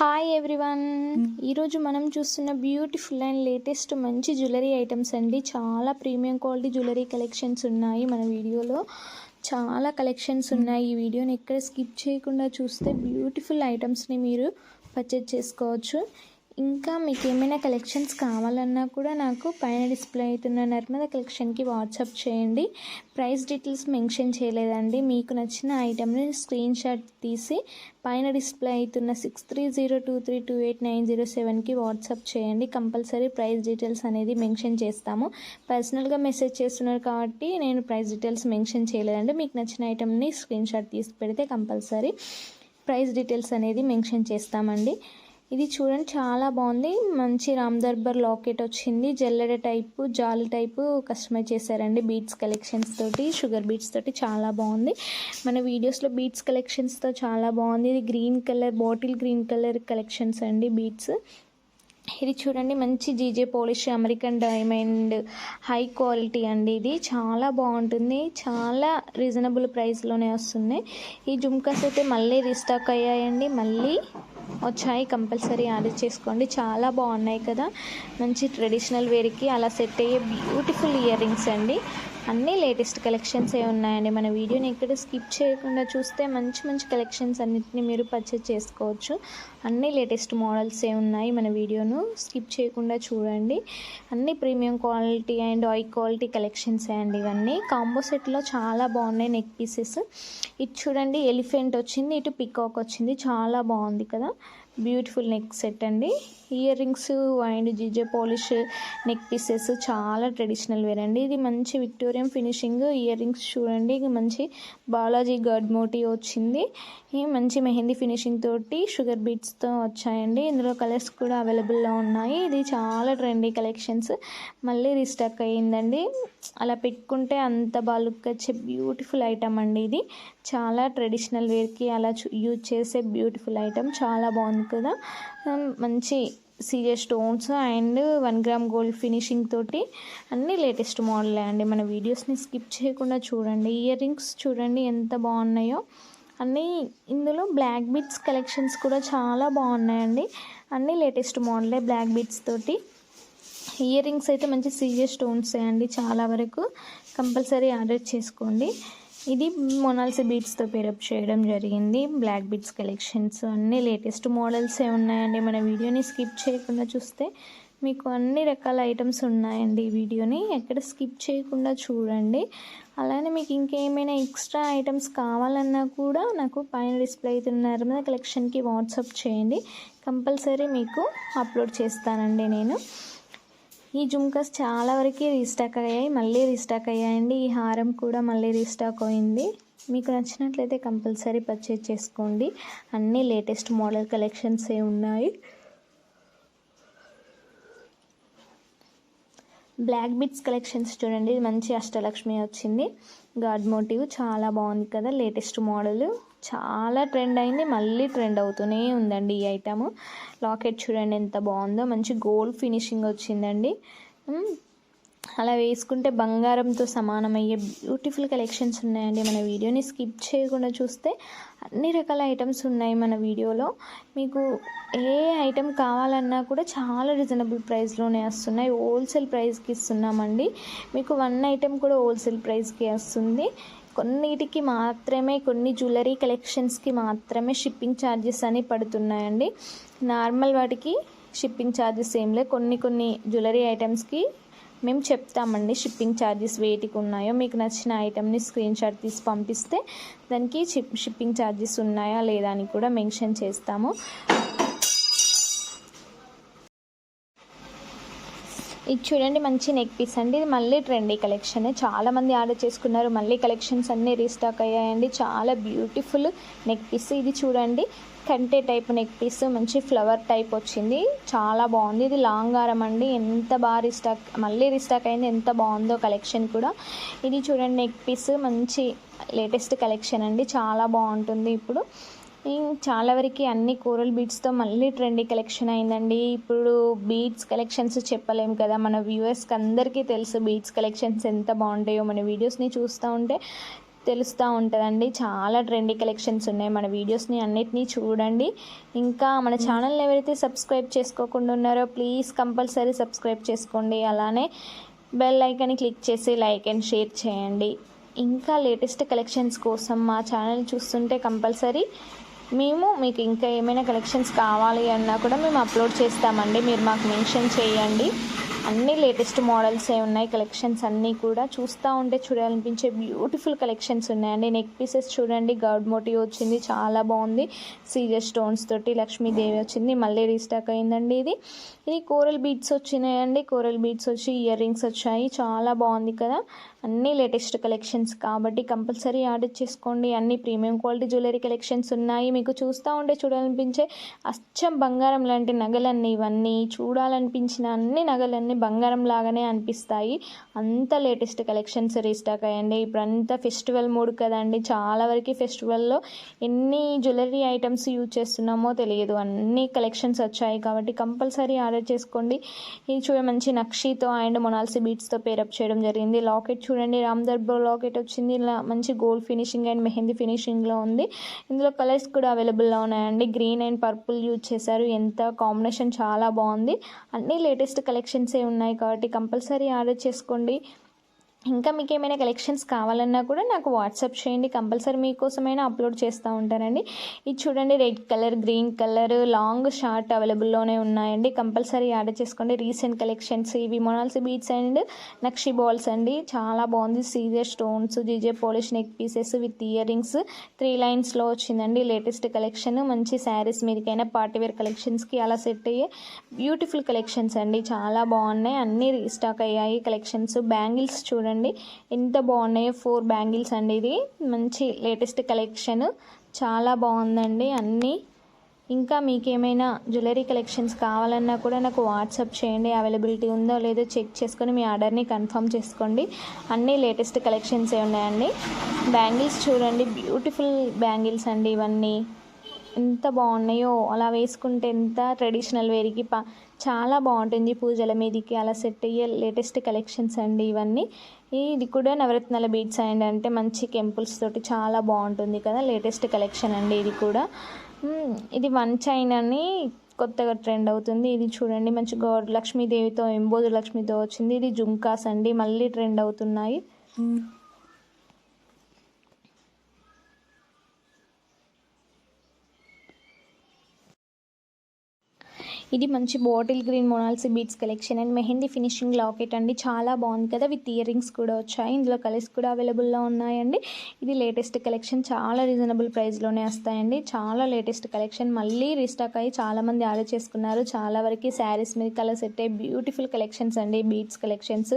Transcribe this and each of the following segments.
Hi everyone ఈరోజు మనం చూస్తున్న బ్యూటిఫుల్ అండ్ లేటెస్ట్ మంచి జ్యువెలరీ ఐటమ్స్ అండి. చాలా ప్రీమియం క్వాలిటీ జ్యువెలరీ కలెక్షన్స్ ఉన్నాయి మన వీడియోలో. చాలా కలెక్షన్స్ ఉన్నాయి. ఈ వీడియోని ఎక్కడ స్కిప్ చేయకుండా చూస్తే బ్యూటిఫుల్ ఐటమ్స్ని మీరు పర్చేజ్ చేసుకోవచ్చు. ఇంకా మీకు ఏమైనా కలెక్షన్స్ కావాలన్నా కూడా నాకు పైన డిస్ప్లే అవుతున్న నర్మద కలెక్షన్కి వాట్సాప్ చేయండి. ప్రైస్ డీటెయిల్స్ మెన్షన్ చేయలేదండి. మీకు నచ్చిన ఐటెంని స్క్రీన్ షాట్ తీసి పైన డిస్ప్లే అవుతున్న six three zero two three two eight nine zero సెవెన్కి వాట్సాప్ చేయండి. కంపల్సరీ ప్రైస్ డీటెయిల్స్ అనేది మెన్షన్ చేస్తాము. పర్సనల్గా మెసేజ్ చేస్తున్నారు కాబట్టి నేను ప్రైస్ డీటెయిల్స్ మెన్షన్ చేయలేదండి. మీకు నచ్చిన ఐటెంని స్క్రీన్ షాట్ తీసి పెడితే కంపల్సరీ ప్రైస్ డీటెయిల్స్ అనేది మెన్షన్ చేస్తామండి. ఇది చూడండి చాలా బాగుంది. మంచి రామ్ దర్బార్ లాకెట్ వచ్చింది. జల్లెడ టైపు జాలి టైపు కస్టమైజ్ చేశారండి బీట్స్ కలెక్షన్స్ తోటి షుగర్ బీట్స్ తోటి చాలా బాగుంది. మన వీడియోస్లో బీట్స్ కలెక్షన్స్తో చాలా బాగుంది. ఇది green colour bottle green colour collections అండి బీట్స్. ఇది చూడండి మంచి GJ polish American diamond high quality అండి ఇది. చాలా బాగుంటుంది చాలా రీజనబుల్ ప్రైస్లోనే వస్తుంది. ఈ జుమ్కాస్ అయితే మళ్ళీ రీస్టాక్ అయ్యాయండి మళ్ళీ వచ్చాయి కంపల్సరీ ఆర్డర్ చేసుకోండి. చాలా బాగున్నాయి కదా మంచి ట్రెడిషనల్ వేర్కి అలా సెట్ అయ్యే బ్యూటిఫుల్ ఇయర్ రింగ్స్ అండి. అన్నీ లేటెస్ట్ కలెక్షన్స్ ఏ ఉన్నాయండి? మన వీడియోని ఎక్కడ స్కిప్ చేయకుండా చూస్తే మంచి మంచి కలెక్షన్స్ అన్నిటిని మీరు పర్చేజ్ చేసుకోవచ్చు. అన్నీ లేటెస్ట్ మోడల్స్ ఏ ఉన్నాయి మన వీడియోను స్కిప్ చేయకుండా చూడండి. అన్నీ premium quality and high quality collections అండి ఇవన్నీ. కాంబో సెట్లో చాలా బాగున్నాయి నెక్ పీసెస్. ఇటు చూడండి ఎలిఫెంట్ వచ్చింది ఇటు పికాక్ వచ్చింది. చాలా బాగుంది కదా? బ్యూటిఫుల్ నెక్ సెట్ అండి. Earrings and GJ polish neck pieces చాలా ట్రెడిషనల్ వేర్ అండి. ఇది మంచి విక్టోరియం ఫినిషింగ్ ఇయర్ రింగ్స్ చూడండి. ఇది మంచి బాలాజీ గర్డ్ మోటీ వచ్చింది. ఈ మంచి మెహందీ ఫినిషింగ్ తోటి షుగర్ బీట్స్తో వచ్చాయండి. ఇందులో కలర్స్ కూడా అవైలబుల్లో ఉన్నాయి. ఇది చాలా ట్రెండీ కలెక్షన్స్ మళ్ళీ రీస్టాక్ అయ్యిందండి. అలా పెట్టుకుంటే అంత బాలుకొచ్చే బ్యూటిఫుల్ ఐటమ్ అండి ఇది. చాలా ట్రెడిషనల్ వేర్కి అలా యూజ్ చేసే బ్యూటిఫుల్ ఐటమ్ చాలా బాగుంది కదా. మంచి CZ stones and one gram gold finishing తోటి అన్ని లేటెస్ట్ మోడలే అండి. మన వీడియోస్ని స్కిప్ చేయకుండా చూడండి. ఇయర్ రింగ్స్ చూడండి ఎంత బాగున్నాయో. అన్నీ ఇందులో బ్లాక్ బీట్స్ కలెక్షన్స్ కూడా చాలా బాగున్నాయండి. అన్నీ లేటెస్ట్ మోడలే బ్లాక్ బీట్స్ తోటి. ఇయర్ రింగ్స్ అయితే మంచి సీరియస్ స్టోన్స్ అండి చాలా వరకు. కంపల్సరీ ఆర్డర్ చేసుకోండి. ఇది మొనాల్సీ బీట్స్తో పేరప్ చేయడం జరిగింది. బ్లాక్ బీట్స్ కలెక్షన్స్ అన్నీ లేటెస్ట్ మోడల్సే ఉన్నాయండి మన వీడియోని స్కిప్ చేయకుండా చూస్తే మీకు అన్ని రకాల ఐటమ్స్ ఉన్నాయండి ఈ వీడియోని. ఎక్కడ స్కిప్ చేయకుండా చూడండి. అలానే మీకు ఇంకేమైనా ఎక్స్ట్రా ఐటమ్స్ కావాలన్నా కూడా నాకు పైన డిస్ప్లే అవుతున్నారు మీద కలెక్షన్కి వాట్సాప్ చేయండి. కంపల్సరీ మీకు అప్లోడ్ చేస్తానండి నేను. ఈ జుమ్కాస్ చాలా వరకు రీస్టాక్ అయ్యాయి మళ్ళీ రీస్టాక్ అయ్యాయండి. ఈ హారం కూడా మళ్ళీ రీస్టాక్ అయింది. మీకు నచ్చినట్లయితే కంపల్సరీ పర్చేజ్ చేసుకోండి. అన్నీ లేటెస్ట్ మోడల్ కలెక్షన్స్ ఏ ఉన్నాయి. బ్లాక్ బిట్స్ కలెక్షన్స్ చూడండి. ఇది మంచి అష్టలక్ష్మి వచ్చింది. గాడ్ మోటివ్ చాలా బాగుంది కదా లేటెస్ట్ మోడల్ చాలా ట్రెండ్ అయింది. మళ్ళీ ట్రెండ్ అవుతూనే ఉందండి ఈ ఐటమ్ లాకెట్ చూడండి ఎంత బాగుందో. మంచి గోల్డ్ ఫినిషింగ్ వచ్చిందండి. అలా వేసుకుంటే బంగారంతో సమానమయ్యే బ్యూటిఫుల్ కలెక్షన్స్ ఉన్నాయండి మన వీడియోని స్కిప్ చేయకుండా చూస్తే అన్ని రకాల ఐటమ్స్ ఉన్నాయి మన వీడియోలో. మీకు ఏ ఐటెం కావాలన్నా కూడా చాలా రీజనబుల్ ప్రైస్లోనే వస్తున్నాయి. హోల్సేల్ ప్రైస్కి ఇస్తున్నామండి. మీకు వన్ ఐటెం కూడా హోల్సేల్ ప్రైస్కి వస్తుంది. కొన్నిటికి మాత్రమే కొన్ని జ్యువెలరీ కలెక్షన్స్కి మాత్రమే షిప్పింగ్ ఛార్జెస్ అని పడుతున్నాయండి. నార్మల్ వాటికి షిప్పింగ్ ఛార్జెస్ ఏం లేదు. కొన్ని కొన్ని జ్యువెలరీ ఐటమ్స్కి మేము చెప్తామండి షిప్పింగ్ ఛార్జెస్ వేటికి ఉన్నాయో. మీకు నచ్చిన ఐటెంని స్క్రీన్ షాట్ తీసి పంపిస్తే దానికి షిప్ షిప్పింగ్ ఛార్జెస్ ఉన్నాయా లేదా అని కూడా మెన్షన్ చేస్తాము. ఇది చూడండి మంచి నెక్ పీస్ అండి. ఇది మళ్ళీ ట్రెండీ కలెక్షన్ చాలామంది ఆర్డర్ చేసుకున్నారు. మళ్ళీ కలెక్షన్స్ అన్నీ రీస్టాక్ అయ్యాయండి. చాలా బ్యూటిఫుల్ నెక్ పీస్ ఇది చూడండి. కంటే టైప్ నెక్ పీస్ మంచి ఫ్లవర్ టైప్ వచ్చింది. చాలా బాగుంది. ఇది లాంగ్ ఆరం అండి. ఎంత బాగా రీస్టాక్ మళ్ళీ రీస్టాక్ అయింది. ఎంత బాగుందో కలెక్షన్ కూడా. ఇది చూడండి నెక్ పీస్ మంచి లేటెస్ట్ కలెక్షన్ అండి. చాలా బాగుంటుంది ఇప్పుడు. చాలా వరకు అన్ని కోరల్ బీట్స్తో మళ్ళీ ట్రెండీ కలెక్షన్ అయిందండి. ఇప్పుడు బీట్స్ కలెక్షన్స్ చెప్పలేము కదా. మన వ్యూవర్స్కి అందరికీ తెలుసు బీట్స్ కలెక్షన్స్ ఎంత బాగుంటాయో. మన వీడియోస్ని చూస్తూ ఉంటే తెలుస్తూ ఉంటుందండి. చాలా ట్రెండీ కలెక్షన్స్ ఉన్నాయి. మన వీడియోస్ని అన్నిటినీ చూడండి. ఇంకా మన ఛానల్ని ఎవరైతే సబ్స్క్రైబ్ చేసుకోకుండా ఉన్నారో ప్లీజ్ కంపల్సరీ సబ్స్క్రైబ్ చేసుకోండి. అలానే బెల్ ఐకాన్ని క్లిక్ చేసి లైక్ అండ్ షేర్ చేయండి. ఇంకా లేటెస్ట్ కలెక్షన్స్ కోసం మా ఛానల్ చూస్తుంటే కంపల్సరీ మేము మీకు ఇంకా ఏమైనా కలెక్షన్స్ కావాలి అన్నా కూడా మేము అప్లోడ్ చేస్తామండి. మీరు మాకు మెన్షన్ చేయండి. అన్ని లేటెస్ట్ మోడల్సే ఉన్నాయి కలెక్షన్స్ అన్నీ కూడా చూస్తూ ఉంటే చూడాలనిపించే బ్యూటిఫుల్ కలెక్షన్స్ ఉన్నాయండి. నెక్ పీసెస్ చూడండి గౌడ్ మోటివ్ వచ్చింది చాలా బాగుంది. సీరియస్ స్టోన్స్ తోటి లక్ష్మీదేవి వచ్చింది మళ్ళీ రీస్టాక్ అయిందండి ఇది. ఇది కోరల్ బీడ్స్ వచ్చినాయండి. కోరల్ బీడ్స్ వచ్చి ఇయర్ రింగ్స్ వచ్చాయి చాలా బాగుంది కదా. అన్నీ లేటెస్ట్ కలెక్షన్స్ కాబట్టి కంపల్సరీ ఆర్డర్ చేసుకోండి. అన్ని ప్రీమియం క్వాలిటీ జ్యువెలరీ కలెక్షన్స్ ఉన్నాయి. మీకు చూస్తూ ఉంటే చూడాలనిపించే అచ్చం బంగారం లాంటి నగలన్నీ ఇవన్నీ చూడాలనిపించిన అన్ని నగలన్నీ బంగారం లాగానే అనిపిస్తాయి. అంత లేటెస్ట్ కలెక్షన్స్ రీస్టాక్ అయ్యండి. ఇప్పుడు అంతా ఫెస్టివల్ మూడ్ కదండి. చాలా వరకు ఫెస్టివల్లో ఎన్ని జ్యువెలరీ ఐటమ్స్ యూజ్ చేస్తున్నామో తెలియదు. అన్ని కలెక్షన్స్ వచ్చాయి కాబట్టి కంపల్సరీ ఆర్డర్ చేసుకోండి. ఇది చూడ మంచి నక్షితో అండ్ మొనాల్సి బీట్స్తో పేరప్ చేయడం జరిగింది. లాకెట్ చూడండి రామ్ బ్లాక్ ఎట్ వచ్చింది. ఇలా మంచి గోల్డ్ ఫినిషింగ్ అండ్ మెహందీ ఫినిషింగ్లో ఉంది. ఇందులో కలర్స్ కూడా అవైలబుల్లో ఉన్నాయండి. గ్రీన్ అండ్ పర్పుల్ యూజ్ చేశారు. ఎంత కాంబినేషన్ చాలా బాగుంది. అన్ని లేటెస్ట్ కలెక్షన్సే ఉన్నాయి కాబట్టి కంపల్సరీ ఆర్డర్ చేసుకోండి. ఇంకా మీకు ఏమైనా కలెక్షన్స్ కావాలన్నా కూడా నాకు వాట్సాప్ చేయండి. కంపల్సరీ మీకోసమైనా అప్లోడ్ చేస్తూ ఉంటానండి. ఇది చూడండి red colour green colour long short అవైలబుల్లోనే ఉన్నాయండి. కంపల్సరీ ఆర్డర్ చేసుకోండి. రీసెంట్ కలెక్షన్స్ ఇవి మొనాల్సి బీట్స్ అండ్ నక్షి బాల్స్ అండి. చాలా బాగుంది. Caesar stones GJ polish neck pieces with earrings three లైన్స్లో వచ్చిందండి. Latest collection. మంచి శారీస్ మీదకైనా పార్టీ వేర్ కలెక్షన్స్కి అలా సెట్ అయ్యే బ్యూటిఫుల్ కలెక్షన్స్ అండి. చాలా బాగున్నాయి. అన్నీ రీస్టాక్ అయ్యాయి కలెక్షన్స్. బ్యాంగిల్స్ చూడండి. ఎంత బాగున్నాయో ఫోర్ బ్యాంగిల్స్ అండి ఇది. మంచి లేటెస్ట్ కలెక్షన్. చాలా బాగుందండి అన్నీ. ఇంకా మీకు ఏమైనా జ్యువెలరీ కలెక్షన్స్ కావాలన్నా కూడా నాకు వాట్సాప్ చేయండి. అవైలబిలిటీ ఉందో లేదో చెక్ చేసుకొని మీ ఆర్డర్ని కన్ఫర్మ్ చేసుకోండి. అన్నీ లేటెస్ట్ కలెక్షన్సే ఉన్నాయండి. బ్యాంగిల్స్ చూడండి. బ్యూటిఫుల్ బ్యాంగిల్స్ అండి ఇవన్నీ. ఎంత బాగున్నాయో. అలా వేసుకుంటే ఎంత ట్రెడిషనల్ వేర్కి పా చాలా బాగుంటుంది పూజల మీదకి. అలా సెట్ అయ్యే లేటెస్ట్ కలెక్షన్స్ అండి ఇవన్నీ. ఇది కూడా నవరత్నాల బీట్స్ అండ్ అంటే మంచి కెంపుల్స్ తోటి చాలా బాగుంటుంది కదా లేటెస్ట్ కలెక్షన్ అండి ఇది కూడా. ఇది వన్ చైన్ అని కొత్తగా ట్రెండ్ అవుతుంది. ఇది చూడండి మంచి గౌడ్ లక్ష్మీదేవితో ఎంబోజు లక్ష్మితో వచ్చింది. ఇది జుంకాస్ అండి మళ్ళీ ట్రెండ్ అవుతున్నాయి. ఇది మంచి bottle green మొనాల్సీ beads collection and mehndi finishing locket అండి. చాలా బాగుంది కదా విత్ ఇయర్ రింగ్స్ కూడా వచ్చాయి. ఇందులో కలర్స్ కూడా అవైలబుల్లో ఉన్నాయండి. ఇది లేటెస్ట్ కలెక్షన్ చాలా రీజనబుల్ ప్రైస్లోనే వస్తాయండి. చాలా లేటెస్ట్ కలెక్షన్ మళ్ళీ రీస్టాక్ అయ్యి చాలామంది ఆర్డర్ చేసుకున్నారు. చాలా వరకు శారీస్ మీద కలర్ సెట్ బ్యూటిఫుల్ కలెక్షన్స్ అండి బీట్స్ కలెక్షన్స్.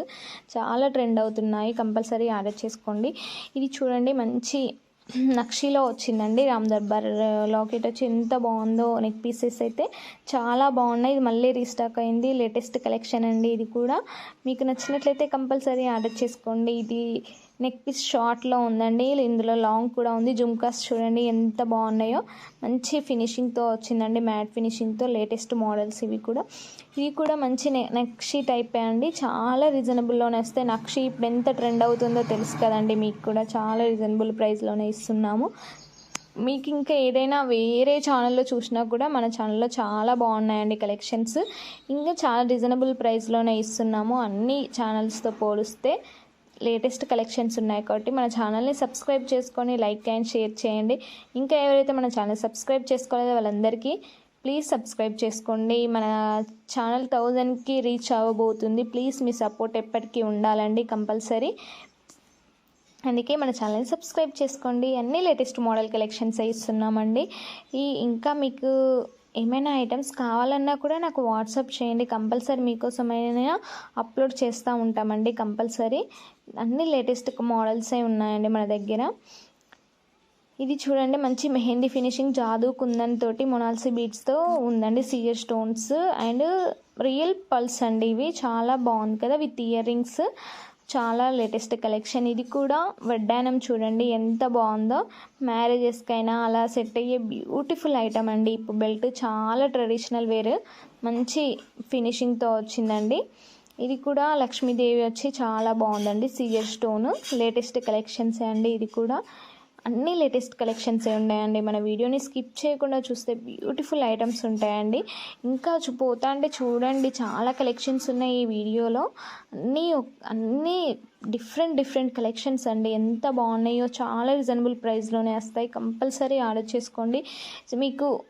చాలా ట్రెండ్ అవుతున్నాయి కంపల్సరీ ఆర్డర్ చేసుకోండి. ఇది చూడండి మంచి నక్షిలో వచ్చిందండి రామ్ దర్బార్ లాకెట్ వచ్చి ఎంత బాగుందో నెక్ పీసెస్ అయితే చాలా బాగున్నాయి. ఇది మళ్ళీ రీస్టాక్ అయింది. లేటెస్ట్ కలెక్షన్ అండి ఇది కూడా. మీకు నచ్చినట్లయితే కంపల్సరీ ఆర్డర్ చేసుకోండి. ఇది నెక్ పీస్ షార్ట్లో ఉందండి. ఇందులో లాంగ్ కూడా ఉంది. జుమ్కాస్ చూడండి ఎంత బాగున్నాయో. మంచి ఫినిషింగ్తో వచ్చిందండి. మ్యాట్ ఫినిషింగ్తో లేటెస్ట్ మోడల్స్ ఇవి కూడా. ఇవి కూడా మంచి నక్షి టైప్ అండి. చాలా రీజనబుల్లోనే వస్తాయి. నక్షి ఇప్పుడు ఎంత ట్రెండ్ అవుతుందో తెలుసు కదండి మీకు కూడా. చాలా రీజనబుల్ ప్రైస్లోనే ఇస్తున్నాము. మీకు ఇంకా ఏదైనా వేరే ఛానల్లో చూసినా కూడా మన ఛానల్లో చాలా బాగున్నాయండి కలెక్షన్స్ ఇంకా చాలా రీజనబుల్ ప్రైస్లోనే ఇస్తున్నాము. అన్ని ఛానల్స్తో పోలిస్తే లేటెస్ట్ కలెక్షన్స్ ఉన్నాయి కాబట్టి మన ఛానల్ని సబ్స్క్రైబ్ చేసుకొని లైక్ అండ్ షేర్ చేయండి. ఇంకా ఎవరైతే మన ఛానల్ సబ్స్క్రైబ్ చేసుకోలేదో వాళ్ళందరికీ ప్లీజ్ సబ్స్క్రైబ్ చేసుకోండి. మన ఛానల్ థౌజండ్కి రీచ్ అవ్వబోతుంది. ప్లీజ్ మీ సపోర్ట్ ఎప్పటికీ ఉండాలండి కంపల్సరీ. అందుకే మన ఛానల్ని సబ్స్క్రైబ్ చేసుకోండి. అన్ని లేటెస్ట్ మోడల్ కలెక్షన్స్ ఇస్తున్నామండి. ఈ ఇంకా మీకు ఏమైనా ఐటమ్స్ కావాలన్నా కూడా నాకు వాట్సాప్ చేయండి. కంపల్సరీ మీకోసమైనా అప్లోడ్ చేస్తూ ఉంటామండి కంపల్సరీ. అన్ని లేటెస్ట్ మోడల్సే ఉన్నాయండి మన దగ్గర. ఇది చూడండి మంచి మెహందీ ఫినిషింగ్ జాదు కుందన్ తోటి మొనాల్సి బీడ్స్తో ఉందండి CZ stones and real pearls అండి ఇవి. చాలా బాగుంది కదా విత్ ఇయర్ రింగ్స్ చాలా లేటెస్ట్ కలెక్షన్ ఇది కూడా వడ్డానం చూడండి ఎంత బాగుందో. మ్యారేజెస్కైనా అలా సెట్ అయ్యే బ్యూటిఫుల్ ఐటమ్ అండి. ఇప్పుడు బెల్ట్ చాలా ట్రెడిషనల్ వేర్ మంచి ఫినిషింగ్తో వచ్చిందండి. ఇది కూడా లక్ష్మీదేవి వచ్చి చాలా బాగుందండి. సిఎస్ స్టోన్ లేటెస్ట్ కలెక్షన్స్ అండి ఇది కూడా. అన్ని లేటెస్ట్ కలెక్షన్స్ ఉన్నాయండి. మన వీడియోని స్కిప్ చేయకుండా చూస్తే బ్యూటిఫుల్ ఐటమ్స్ ఉంటాయండి. ఇంకా పోతా అంటే చూడండి. చాలా కలెక్షన్స్ ఉన్నాయి ఈ వీడియోలో. అన్నీ అన్నీ డిఫరెంట్ డిఫరెంట్ కలెక్షన్స్ అండి. ఎంత బాగున్నాయో చాలా రీజనబుల్ ప్రైస్లోనే వస్తాయి. కంపల్సరీ ఆర్డర్ చేసుకోండి. మీకు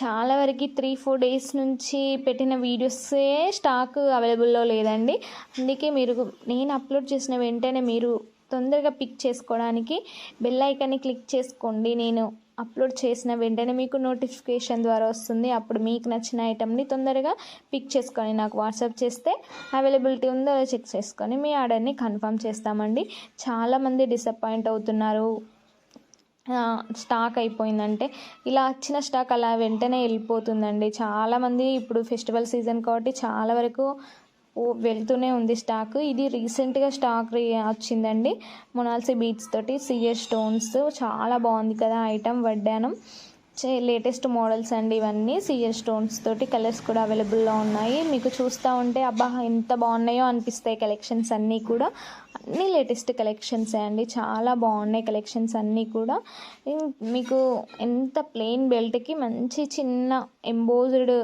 చాలా వరకు త్రీ ఫోర్ డేస్ నుంచి పెట్టిన వీడియోసే స్టాక్ అవైలబుల్లో లేదండి. అందుకే మీరు నేను అప్లోడ్ చేసిన వెంటనే మీరు తొందరగా పిక్ చేసుకోవడానికి బెల్ ఐకాన్ని క్లిక్ చేసుకోండి. నేను అప్లోడ్ చేసిన వెంటనే మీకు నోటిఫికేషన్ ద్వారా వస్తుంది. అప్పుడు మీకు నచ్చిన ఐటమ్ని తొందరగా పిక్ చేసుకొని నాకు వాట్సాప్ చేస్తే అవైలబిలిటీ ఉందో చెక్ చేసుకొని మీ ఆర్డర్ని కన్ఫర్మ్ చేస్తామండి. చాలామంది డిసప్పాయింట్ అవుతున్నారు. స్టాక్ అయిపోయిందంటే ఇలా వచ్చిన స్టాక్ అలా వెంటనే వెళ్ళిపోతుందండి. చాలామంది ఇప్పుడు ఫెస్టివల్ సీజన్ కాబట్టి చాలా వరకు వెళ్తూనే ఉంది స్టాక్. ఇది రీసెంట్గా స్టాక్ రీ- వచ్చిందండి. మొనాల్సీ బీట్స్ తోటి సిఎస్ స్టోన్స్ చాలా బాగుంది కదా ఐటమ్ వడ్డానం. లేటెస్ట్ మోడల్స్ అండి ఇవన్నీ. సీజర్ స్టోన్స్ తోటి కలర్స్ కూడా అవైలబుల్లో ఉన్నాయి. మీకు చూస్తూ ఉంటే అబ్బా ఎంత బాగున్నాయో అనిపిస్తాయి కలెక్షన్స్ అన్నీ కూడా. అన్నీ లేటెస్ట్ కలెక్షన్సే అండి. చాలా బాగున్నాయి కలెక్షన్స్ అన్నీ కూడా. మీకు ఎంత ప్లెయిన్ బెల్ట్కి మంచి చిన్న ఎంబోజ్డ్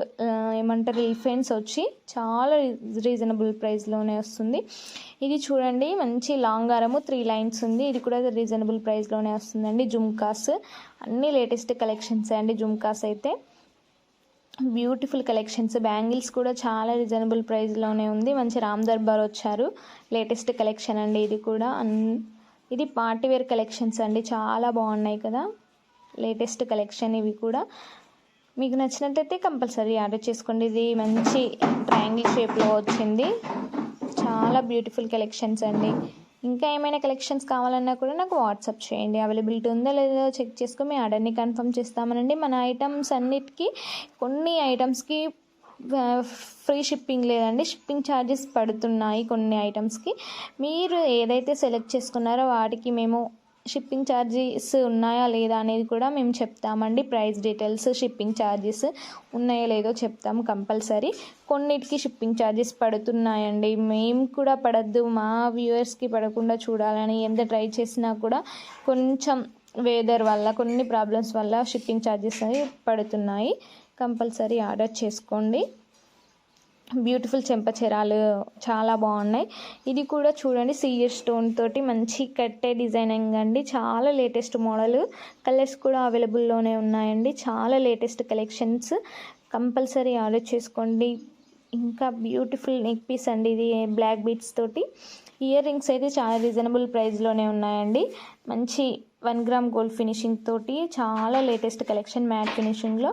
ఏమంటారు ఎలిఫెంట్స్ వచ్చి చాలా రీజనబుల్ ప్రైస్లోనే వస్తుంది. ఇది చూడండి మంచి లాంగ్ హారము త్రీ లైన్స్ ఉంది. ఇది కూడా రీజనబుల్ ప్రైస్లోనే వస్తుందండి. జుమ్కాస్ అన్ని లేటెస్ట్ కలెక్షన్స్ అండి జుమ్కాస్ అయితే. బ్యూటిఫుల్ కలెక్షన్స్ బ్యాంగిల్స్ కూడా చాలా రీజనబుల్ ప్రైస్లోనే ఉంది. మంచి రామ్ దర్బార్ వచ్చారు. లేటెస్ట్ కలెక్షన్ అండి ఇది కూడా. అన్- ఇది పార్టీవేర్ కలెక్షన్స్ అండి. చాలా బాగున్నాయి కదా. లేటెస్ట్ కలెక్షన్ ఇవి కూడా. మీకు నచ్చినట్టయితే కంపల్సరీ ఆర్డర్ చేసుకోండి. ఇది మంచి ట్రయాంగిల్ షేప్లో వచ్చింది. చాలా బ్యూటిఫుల్ కలెక్షన్స్ అండి. ఇంకా ఏమైనా కలెక్షన్స్ కావాలన్నా కూడా నాకు వాట్సాప్ చేయండి. అవైలబిలిటీ ఉందో లేదో చెక్ చేసుకుని మీ ఆర్డర్ని కన్ఫర్మ్ చేస్తామనండి. మన ఐటమ్స్ అన్నిటికీ కొన్ని ఐటమ్స్కి ఫ్రీ షిప్పింగ్ లేదండి. షిప్పింగ్ ఛార్జెస్ పడుతున్నాయి కొన్ని ఐటమ్స్కి మీరు ఏదైతే సెలెక్ట్ చేసుకున్నారో వాటికి మేము షిప్పింగ్ ఛార్జెస్ ఉన్నాయా లేదా అనేది కూడా మేము చెప్తామండి. ప్రైస్ డీటెయిల్స్ షిప్పింగ్ ఛార్జెస్ ఉన్నాయో లేదో చెప్తాం కంపల్సరీ. కొన్నిటికి షిప్పింగ్ ఛార్జెస్ పడుతున్నాయండి. మేము కూడా పడద్దు. మా వ్యూవర్స్కి పడకుండా చూడాలని ఎంత ట్రై చేసినా కూడా కొంచెం వెదర్ వల్ల కొన్ని ప్రాబ్లమ్స్ వల్ల షిప్పింగ్ ఛార్జెస్ అనేవి పడుతున్నాయి. కంపల్సరీ ఆర్డర్ చేసుకోండి. బ్యూటిఫుల్ చెంపచెరాలు చాలా బాగున్నాయి. ఇది కూడా చూడండి సీఎస్ స్టోన్ తోటి మంచి కట్టే డిజైనింగ్ అండి. చాలా లేటెస్ట్ మోడల్. కలర్స్ కూడా అవైలబుల్లోనే ఉన్నాయండి. చాలా లేటెస్ట్ కలెక్షన్స్. కంపల్సరీ ఆర్డర్ చేసుకోండి. ఇంకా బ్యూటిఫుల్ నెక్ పీస్ అండి ఇది బ్లాక్ బీట్స్ తోటి. ఇయర్ రింగ్స్ అయితే చాలా రీజనబుల్ ప్రైస్లోనే ఉన్నాయండి. మంచి వన్ గ్రామ్ గోల్డ్ ఫినిషింగ్ తోటి చాలా లేటెస్ట్ కలెక్షన్ మ్యాట్ ఫినిషింగ్లో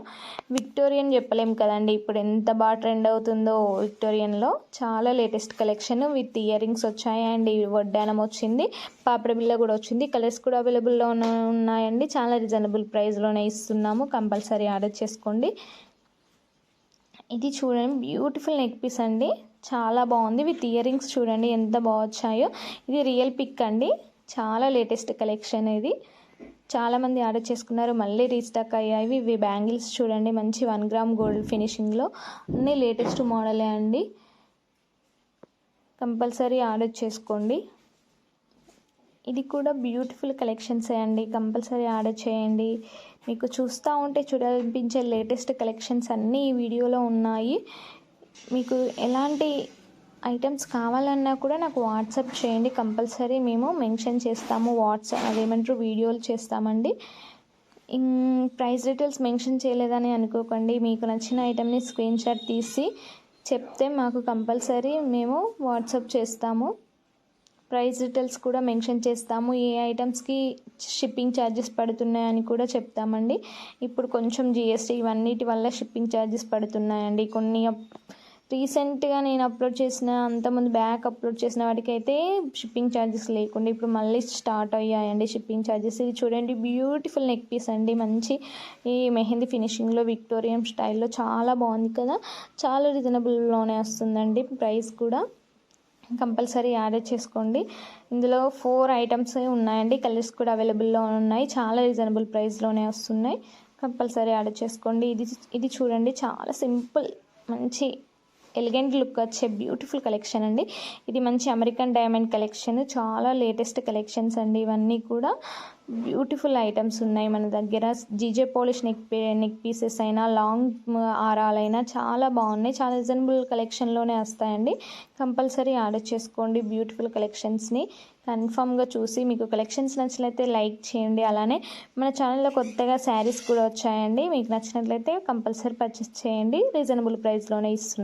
విక్టోరియన్ చెప్పలేం కదండి ఇప్పుడు ఎంత బాగా ట్రెండ్ అవుతుందో విక్టోరియన్లో చాలా latest collection with ear rings వచ్చాయి అండ్ వడ్డానం వచ్చింది పాపడ బిల్ల కూడా వచ్చింది కలర్స్ కూడా అవైలబుల్లో ఉన్నాయండి. చాలా రీజనబుల్ ప్రైస్లోనే ఇస్తున్నాము కంపల్సరీ ఆర్డర్ చేసుకోండి. ఇది చూడండి బ్యూటిఫుల్ నెక్ పీస్ అండి. చాలా బాగుంది. విత్ ఇయర్ రింగ్స్ చూడండి ఎంత బాగా వచ్చాయో. ఇది రియల్ పిక్ అండి. చాలా లేటెస్ట్ కలెక్షన్ ఇది. చాలామంది ఆర్డర్ చేసుకున్నారు. మళ్ళీ రీస్టాక్ అయ్యాయి. ఇవి బ్యాంగిల్స్ చూడండి మంచి వన్ గ్రామ్ గోల్డ్ ఫినిషింగ్లో అన్నీ లేటెస్ట్ మోడలే అండి. కంపల్సరీ ఆర్డర్ చేసుకోండి. ఇది కూడా బ్యూటిఫుల్ కలెక్షన్స్ అండి. కంపల్సరీ ఆర్డర్ చేయండి. మీకు చూస్తూ ఉంటే చూడాలనిపించే లేటెస్ట్ కలెక్షన్స్ అన్నీ ఈ వీడియోలో ఉన్నాయి. మీకు ఎలాంటి ఐటమ్స్ కావాలన్నా కూడా నాకు వాట్సాప్ చేయండి. కంపల్సరీ మేము మెన్షన్ చేస్తాము. వాట్సాప్ అదేమంటారు? వీడియోలు చేస్తామండి. ప్రైస్ డీటెయిల్స్ మెన్షన్ చేయలేదని అనుకోకండి. మీకు నచ్చిన ఐటమ్ని స్క్రీన్ షాట్ తీసి చెప్తే మాకు కంపల్సరీ మేము వాట్సాప్ చేస్తాము. ప్రైస్ డీటెయిల్స్ కూడా మెన్షన్ చేస్తాము. ఏ ఐటమ్స్కి షిప్పింగ్ ఛార్జెస్ పడుతున్నాయని కూడా చెప్తామండి. ఇప్పుడు కొంచెం జిఎస్టీ ఇవన్నిటి వల్ల షిప్పింగ్ ఛార్జెస్ పడుతున్నాయండి. కొన్ని రీసెంట్గా నేను అప్లోడ్ చేసిన అంతకుముందు బ్యాక్ అప్లోడ్ చేసిన వాటికైతే అయితే షిప్పింగ్ ఛార్జెస్ లేకుండా ఇప్పుడు మళ్ళీ స్టార్ట్ అయ్యాయండి షిప్పింగ్ ఛార్జెస్ ఇది చూడండి బ్యూటిఫుల్ నెక్ పీస్ అండి. మంచి ఈ మెహందీ ఫినిషింగ్లో విక్టోరియం స్టైల్లో చాలా బాగుంది కదా. చాలా రీజనబుల్లోనే వస్తుందండి ప్రైస్ కూడా. కంపల్సరీ ఆర్డర్ చేసుకోండి. ఇందులో ఫోర్ ఐటమ్స్ ఉన్నాయండి. కలర్స్ కూడా అవైలబుల్లో ఉన్నాయి. చాలా రీజనబుల్ ప్రైస్లోనే వస్తున్నాయి. కంపల్సరీ ఆర్డర్ చేసుకోండి. ఇది ఇది చూడండి. చాలా సింపుల్ మంచి ఎలిగెంట్ లుక్ వచ్చే బ్యూటిఫుల్ కలెక్షన్ అండి. ఇది మంచి అమెరికన్ డైమండ్ కలెక్షన్ చాలా లేటెస్ట్ కలెక్షన్స్ అండి. ఇవన్నీ కూడా బ్యూటిఫుల్ ఐటమ్స్ ఉన్నాయి మన దగ్గర. GJ polish neck neck pieces అయినా లాంగ్ ఆరాలైనా చాలా బాగున్నాయి. చాలా రీజనబుల్ కలెక్షన్లోనే వస్తాయండి. కంపల్సరీ ఆర్డర్ చేసుకోండి బ్యూటిఫుల్ కలెక్షన్స్ని కన్ఫామ్గా చూసి మీకు కలెక్షన్స్ నచ్చినట్లయితే లైక్ చేయండి. అలానే మన ఛానల్లో కొత్తగా శారీస్ కూడా వచ్చాయండి. మీకు నచ్చినట్లయితే కంపల్సరీ పర్చేస్ చేయండి. రీజనబుల్ ప్రైస్లోనే ఇస్తున్నాం